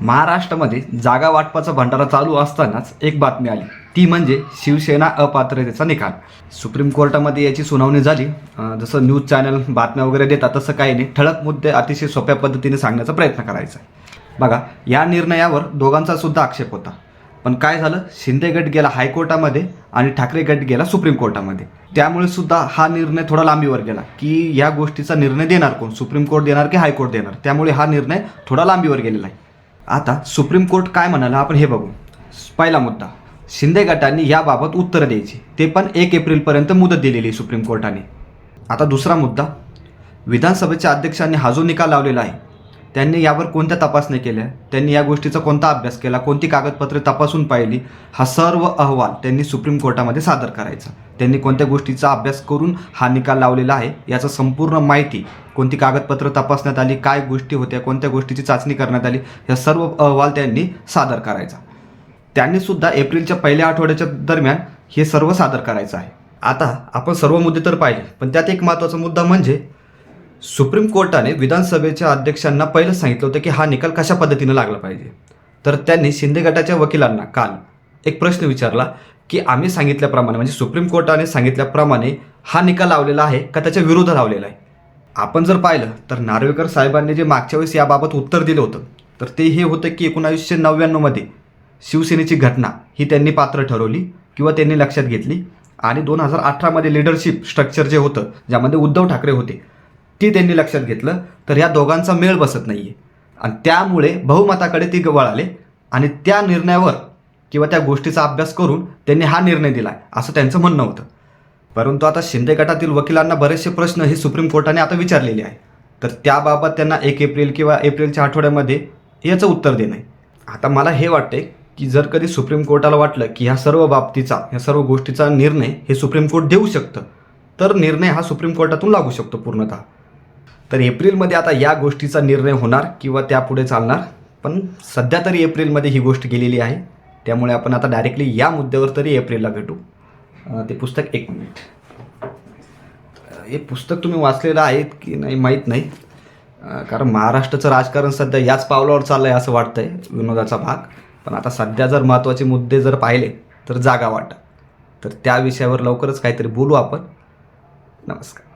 महाराष्ट्रामध्ये जागा वाटपाचा भंडारा चालू असतानाच एक बातमी आली. ती म्हणजे शिवसेना अपात्रतेचा निकाल. सुप्रीम कोर्टामध्ये याची सुनावणी झाली. जसं न्यूज चॅनल बातम्या वगैरे देतात तसं काही नाही. ठळक मुद्दे अतिशय सोप्या पद्धतीने सांगण्याचा प्रयत्न करायचा बघा या निर्णयावर दोघांचा सुद्धा आक्षेप होता. पण काय झालं? शिंदे गट गेला हायकोर्टामध्ये आणि ठाकरे गट गेला सुप्रीम कोर्टामध्ये. त्यामुळे सुद्धा हा निर्णय थोडा लांबीवर गेला. की या गोष्टीचा निर्णय देणार कोण? सुप्रीम कोर्ट देणार की हायकोर्ट देणार? त्यामुळे हा निर्णय थोडा लांबीवर गेलेला आहे. आता सुप्रीम कोर्ट काय म्हणाला आपण हे बघू. पहिला मुद्दा शिंदे गटांनी याबाबत उत्तरं द्यायची. ते पण एक एप्रिलपर्यंत मुदत दिलेली आहे सुप्रीम कोर्टाने. आता दुसरा मुद्दा विधानसभेच्या अध्यक्षांनी हा जो निकाल लावलेला आहे त्यांनी यावर कोणत्या तपासण्या केल्या? त्यांनी या गोष्टीचा कोणता अभ्यास केला? कोणती कागदपत्रे तपासून पाहिली? हा सर्व अहवाल त्यांनी सुप्रीम कोर्टामध्ये सादर करायचा. त्यांनी कोणत्या गोष्टीचा अभ्यास करून हा निकाल लावलेला आहे याचा संपूर्ण माहिती कोणती कागदपत्र तपासण्यात आली काय गोष्टी होत्या कोणत्या गोष्टीची चाचणी करण्यात आली या सर्व अहवाल त्यांनी सादर करायचा. त्यांनी सुद्धा एप्रिलच्या पहिल्या आठवड्याच्या दरम्यान हे सर्व सादर करायचं आहे. आता आपण सर्व मुद्दे तर पाहिले पण त्यात एक महत्त्वाचा मुद्दा म्हणजे सुप्रीम कोर्टाने विधानसभेच्या अध्यक्षांना पहिलं सांगितलं होतं की हा निकाल कशा पद्धतीने लागला पाहिजे. तर त्यांनी शिंदे गटाच्या वकिलांना काल एक प्रश्न विचारला की आम्ही सांगितल्याप्रमाणे म्हणजे सुप्रीम कोर्टाने सांगितल्याप्रमाणे हा निकाल लावलेला आहे का त्याच्या विरोध लावलेला आहे? आपण जर पाहिलं तर नार्वेकर साहेबांनी जे मागच्या वेळेस याबाबत उत्तर दिलं होतं तर ते हे होतं की एकोणावीसशे नव्याण्णवमध्ये शिवसेनेची घटना ही त्यांनी पात्र ठरवली किंवा त्यांनी लक्षात घेतली. आणि दोन हजार अठरामध्ये लिडरशिप स्ट्रक्चर जे होतं ज्यामध्ये उद्धव ठाकरे होते ती त्यांनी लक्षात घेतलं तर ह्या दोघांचा मेळ बसत नाही आहे आणि त्यामुळे बहुमताकडे ती वळाले आणि त्या निर्णयावर किंवा त्या गोष्टीचा अभ्यास करून त्यांनी हा निर्णय दिला असं त्यांचं म्हणणं होतं. परंतु आता शिंदे गटातील वकिलांना बरेचसे प्रश्न हे सुप्रीम कोर्टाने आता विचारलेले आहे तर त्याबाबत त्यांना एक एप्रिल किंवा एप्रिलच्या आठवड्यामध्ये याचं उत्तर देणं आहे. आता मला हे वाटते की जर कधी सुप्रीम कोर्टाला वाटलं की ह्या सर्व बाबतीचा ह्या सर्व गोष्टीचा निर्णय हे सुप्रीम कोर्ट देऊ शकतं तर निर्णय हा सुप्रीम कोर्टातून लागू शकतो पूर्णतः. तर एप्रिलमध्ये आता या गोष्टीचा निर्णय होणार किंवा त्यापुढे चालणार. पण सध्या तरी एप्रिलमध्ये ही गोष्ट गेलेली आहे. त्यामुळे आपण आता डायरेक्टली या मुद्द्यावर तरी एप्रिलला भेटू. ते पुस्तक एक मिनिट. हे पुस्तक तुम्ही वाचलेलं आहेत की नाही माहीत नाही. कारण महाराष्ट्राचं राजकारण सध्या याच पावलावर चाललं आहे असं वाटतं आहे विनोदाचा भाग. पण आता सध्या जर महत्त्वाचे मुद्दे जर पाहिले तर जागा वाटा. तर त्या विषयावर लवकरच काहीतरी बोलू आपण. नमस्कार.